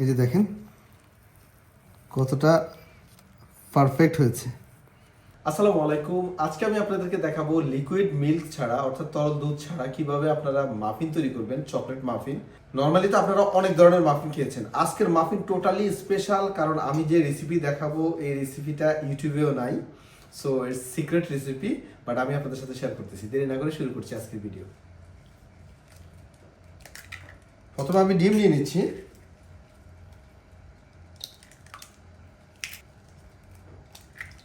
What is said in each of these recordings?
এই যে দেখেন, কতটা পারফেক্ট হয়েছে। আসসালামু আলাইকুম। আজকে আমি আপনাদেরকে দেখাবো লিকুইড মিল্ক ছাড়া, অর্থাৎ তরল দুধ ছাড়া কীভাবে আপনারা মাফিন তৈরি করবেন চকলেট মাফিন নর্মালি তো আপনারা অনেক ধরনের মাফিন খেয়েছেন। আজকের মাফিন টোটালি স্পেশাল কারণ আমি যে রেসিপি দেখাবো, এই রেসিপিটা ইউটিউবেও নাই। সো এর সিক্রেট রেসিপি বাট আমি আপনাদের সাথে শেয়ার করতেছি। দেরি না করে শুরু করছি আজকের ভিডিও প্রথমে আমি ডিম নিয়ে নিচ্ছি।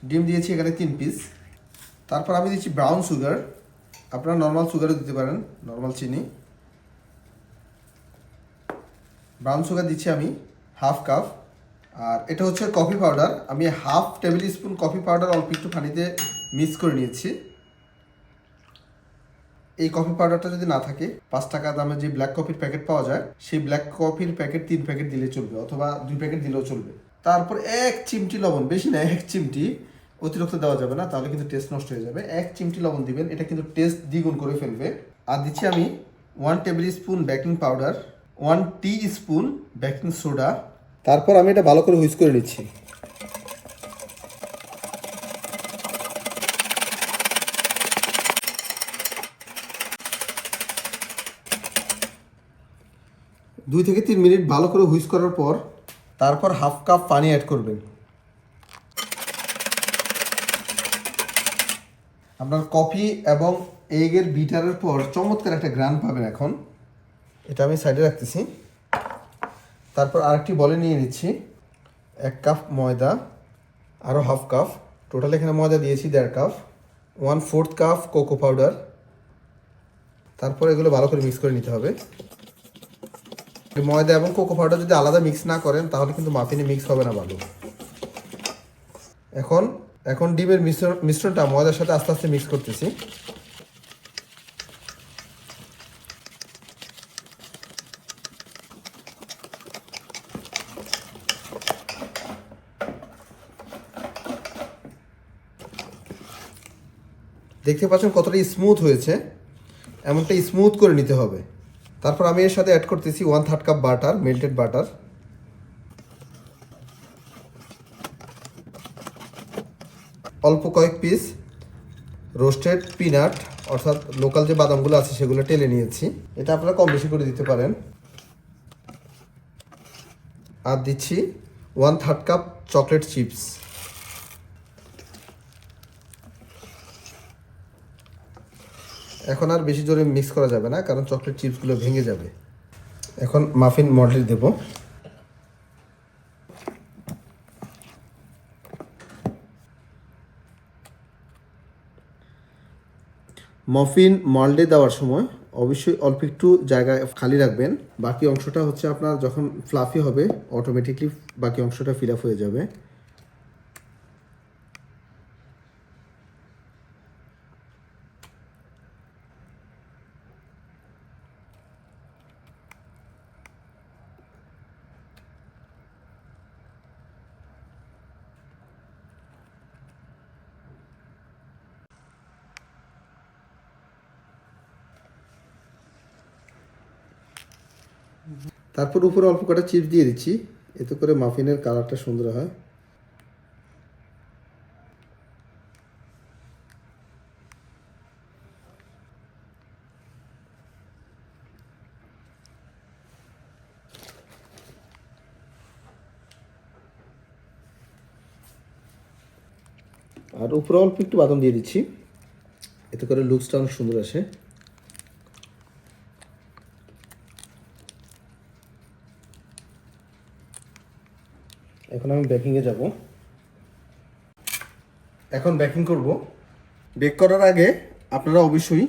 ডিম দিয়েছি এখানে তিন পিস তারপর আমি দিচ্ছি ব্রাউন সুগার আপনারা নর্মাল সুগারও দিতে পারেন নর্মাল চিনি। ব্রাউন সুগার দিচ্ছি আমি হাফ কাপ আর এটা হচ্ছে কফি পাউডার আমি half table spoon coffee powder অল্প একটু পানিতে মিক্স করে নিয়েছি। এই কফি পাউডারটা যদি না থাকে, পাঁচ টাকা দামে যে ব্ল্যাক কফির প্যাকেট পাওয়া যায়, সেই ব্ল্যাক কফির প্যাকেট তিন প্যাকেট দিলে চলবে, অথবা দুই প্যাকেট দিলেও চলবে। তারপর এক চিমটি লবণ, বেশি না, এক চিমটি অতিরিক্ত দেওয়া যাবে না, তাহলে কিন্তু টেস্ট নষ্ট হয়ে যাবে। এক চিমটি লবণ দিবেন, এটা কিন্তু টেস্ট দ্বিগুণ করে ফেলবে। আর দিচ্ছি আমি one tablespoon baking powder one teaspoon baking soda তারপর আমি এটা ভালো করে হুইস করে নিচ্ছি। দুই থেকে তিন মিনিট ভালো করে হুইস করার পর তারপর হাফ কাপ পানি অ্যাড করবেন। আপনার কফি এবং এগের বিটারের পর চমৎকার একটা গ্রান পাবেন এখন। এটা আমি সাইডে রাখতেছি। তারপর আরেকটি বলে নিয়ে নিচ্ছি। এক কাপ ময়দা আরও হাফ কাপ। টোটাল এখানে ময়দা দিয়েছি দেড় cup. One fourth cup cocoa powder তারপর এগুলো ভালো করে মিক্স করে নিতে হবে। ময়দা এবং কোকো পাউডার যদি আলাদা মিক্স না করেন, তাহলে কিন্তু মাফিনে মিক্স হবে না ভালো। এখন এখন ডিমের মিশ্রণ, মিশ্রণটা ময়দার সাথে আস্তে আস্তে মিক্স করতেছি। দেখতে পাচ্ছেন কতটা স্মুথ হয়েছে। এমনটা স্মুথ করে নিতে হবে। তারপর আমি এর সাথে অ্যাড করতেছি one third cup butter melted butter অল্প কয়েক পিস রোস্টেড পিনাট অর্থাৎ লোকাল যে বাদামগুলো আছে সেগুলো টেলে নিয়েছি। এটা আপনারা কম বেশি করে দিতে পারেন। আর দিচ্ছি one third cup chocolate chips এখন আর বেশি জোরে মিক্স করা যাবে না, কারণ চকলেট চিপসগুলো ভেঙে যাবে। এখন মাফিন মডেল দেব। মফিন মল্ডে দেওয়ার সময় অবশ্যই অল্প একটু জায়গা খালি রাখবেন। বাকি অংশটা হচ্ছে আপনার যখন ফ্লাফি হবে অটোমেটিকলি বাকি অংশটা ফিল আপ হয়ে যাবে। তারপর উপরে অল্প কটা চিপস দিয়ে দিচ্ছি। এতে করে মাফিনের কালারটা সুন্দর হয়। আর উপরে অল্প একটু বাদাম দিয়ে দিচ্ছি। এতে করে লুকসটা অনেক সুন্দর আসে। এখন আমি বেকিংয়ে যাব। এখন বেকিং করব। বেক করার আগে আপনারা অবশ্যই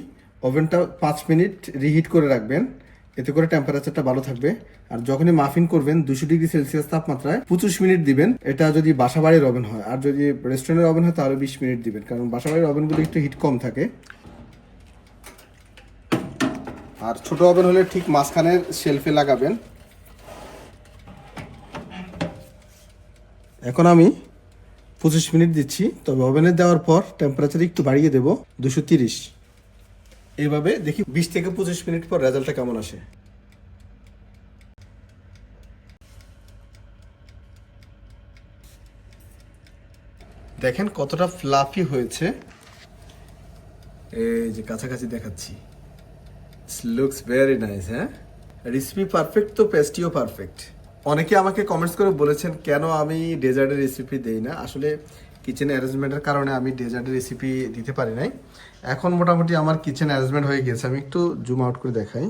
ওভেনটা পাঁচ মিনিট রিহিট করে রাখবেন। এতে করে টেম্পারেচারটা ভালো থাকবে। আর যখনই মাফিন করবেন, দুশো ডিগ্রি সেলসিয়াস তাপমাত্রায় পঁচিশ মিনিট দিবেন। এটা যদি বাসা বাড়ির ওভেন হয়, আর যদি রেস্টুরেন্টের ওভেন হয়, তাহলে বিশ মিনিট দিবেন। কারণ বাসা বাড়ির ওভেনগুলো একটু হিট কম থাকে। আর ছোট ওভেন হলে ঠিক মাঝখানের শেলফে লাগাবেন। এখন আমি পঁচিশ মিনিট দিচ্ছি, তবে ওভেনে দেওয়ার পর টেম্পারেচার একটু বাড়িয়ে দেবো, দুশো তিরিশ। এভাবে দেখি বিশ থেকে পঁচিশ মিনিট পর রেজাল্টটা কেমন আসে। দেখেন কতটা ফ্লাফি হয়েছে। এই যে কাছাকাছি দেখাচ্ছি। লুকস ভেরি নাইস হ্যাঁ? রেসিপি পারফেক্ট তো পেস্টিও পারফেক্ট অনেকে আমাকে কমেন্টস করে বলেছেন, কেন আমি ডেজার্টের রেসিপি দেই না? আসলে কিচেন অ্যারেঞ্জমেন্টের কারণে আমি ডেজার্টের রেসিপি দিতে পারি নাই। এখন মোটামুটি আমার কিচেন অ্যারেঞ্জমেন্ট হয়ে গেছে আমি একটু জুম আউট করে দেখাই।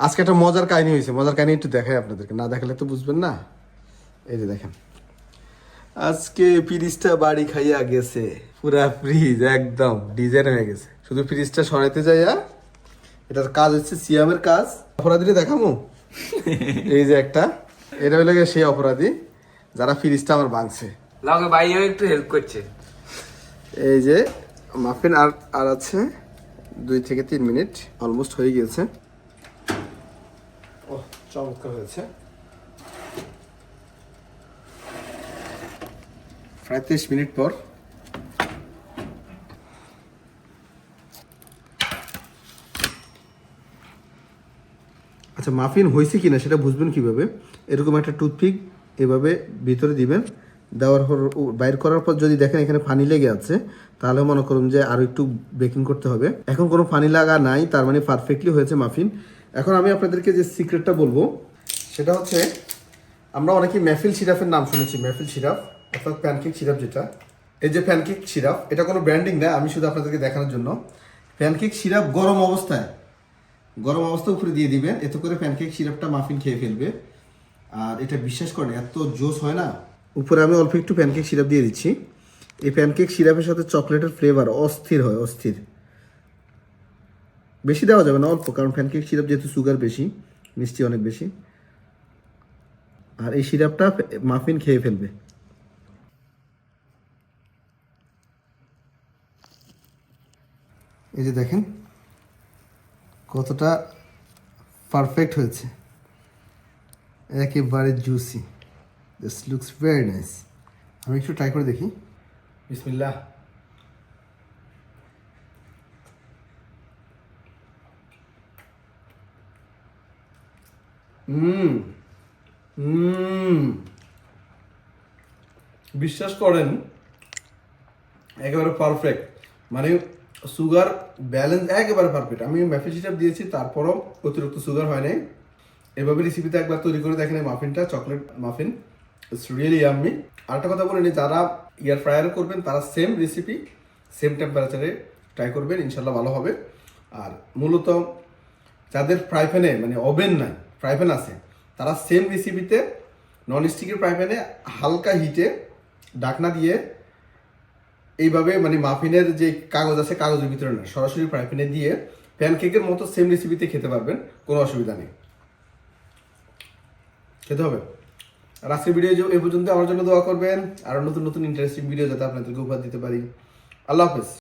আজকে একটা মজার কাহিনী হয়েছে। মজার কাহিনী একটু দেখাই আপনাদেরকে। না দেখালে তো বুঝবেন না। এই যে দেখেন। আজকে ফ্রিজটা বাড়ি খাইয়া গেছে। পুরা ফ্রিজ একদম ডিজাইন হয়ে গেছে। শুধু ফ্রিজটা সরাইতে যাইয়া এটার কাজ হচ্ছে সিয়ামের কাজ। অপরাধীরে দেখামো। এই যে একটা এটা হলো সেই অপরাধী যারা ফ্রিজটা আমার ভাঙছে লগে ভাইও একটু হেল্প করছে। এই যে মাফিন আর আর আছে দুই থেকে তিন মিনিট অলমোস্ট হয়ে গিয়েছে। ও চমৎকার হয়েছে। প্রায় মিনিট পর আচ্ছা মাফিন হয়েছে কি না সেটা বুঝবেন কীভাবে? এরকম একটা টুথপিক এভাবে ভিতরে দিবেন, দেওয়ার পর বাইর করার পর যদি দেখেন এখানে পানি লেগে আছে, তাহলে মনে করুন যে আরও একটু বেকিং করতে হবে। এখন কোনো পানি লাগা নাই, তার মানে পারফেক্টলি হয়েছে মাফিন। এখন আমি আপনাদেরকে যে সিক্রেটটা বলব, সেটা হচ্ছে, আমরা অনেকে মেফিল সিরাপের নাম শুনেছি, মেফিল সিরাপ, অর্থাৎ প্যানকেক সিরাপ যেটা। এই যে প্যানকেক সিরাপ, এটা কোনো ব্র্যান্ডিং না, আমি শুধু আপনাদেরকে দেখানোর জন্য। প্যানকেক সিরাপ গরম অবস্থায় গরম অবস্থা উপরে দিয়ে দিবেন। এতে করে প্যানকেক সিরাপটা মাফিন খেয়ে ফেলবে। আর এটা বিশ্বাস করেন, এত জোস হয় না? উপরে আমি অল্প একটু প্যানকেক সিরাপ দিয়ে দিচ্ছি। এই প্যানকেক সিরাপের সাথে চকলেটের ফ্লেভার অস্থির হয়, অস্থির। বেশি দেওয়া যাবে না, অল্প, কারণ প্যানকেক সিরাপ যেহেতু সুগার বেশি, মিষ্টি অনেক বেশি। আর এই সিরাপটা মাফিন খেয়ে ফেলবে। এই যে দেখেন কতটা পারফেক্ট হয়েছে। একেবারে juicy this looks very nice আমি একটু ট্রাই করে দেখি। বিসমিল্লাহ। হুম হুম। বিশ্বাস করেন, একেবারে পারফেক্ট মানে সুগার ব্যালেন্স একেবারে পারফেক্ট আমি ম্যাফিন সিরাপ দিয়েছি, তারপরও অতিরিক্ত সুগার হয় নাই। এভাবে রেসিপিতে একবার তৈরি করে দেখেন মাফিনটা chocolate muffin it's really yummy আরেকটা কথা বলে যারা ইয়ার ফ্রায়ার করবেন, তারা সেম রেসিপি সেম টেম্পারেচারে ট্রাই করবেন ইনশাল্লাহ ভালো হবে। আর মূলত যাদের ফ্রাই প্যানে মানে ওভেন নাই ফ্রাই প্যান আছে, তারা সেম রেসিপিতে নন স্টিকের ফ্রাই প্যানে হালকা হিটে ডাকনা দিয়ে এইভাবে মানে মাফিনের যে কাগজ আছে, কাগজের ভিতরে না, সরাসরি ফ্রাই প্যানে দিয়ে প্যানকেকের মতো সেম রেসিপিতে খেতে পারবেন, কোনো অসুবিধা নেই। খেতে হবে। আর আজকের ভিডিও এই পর্যন্ত। আমার জন্য দোয়া করবেন। আর নতুন নতুন ইন্টারেস্টিং ভিডিও যাতে আপনাদেরকে উপহার দিতে পারি। আল্লাহ হাফেজ।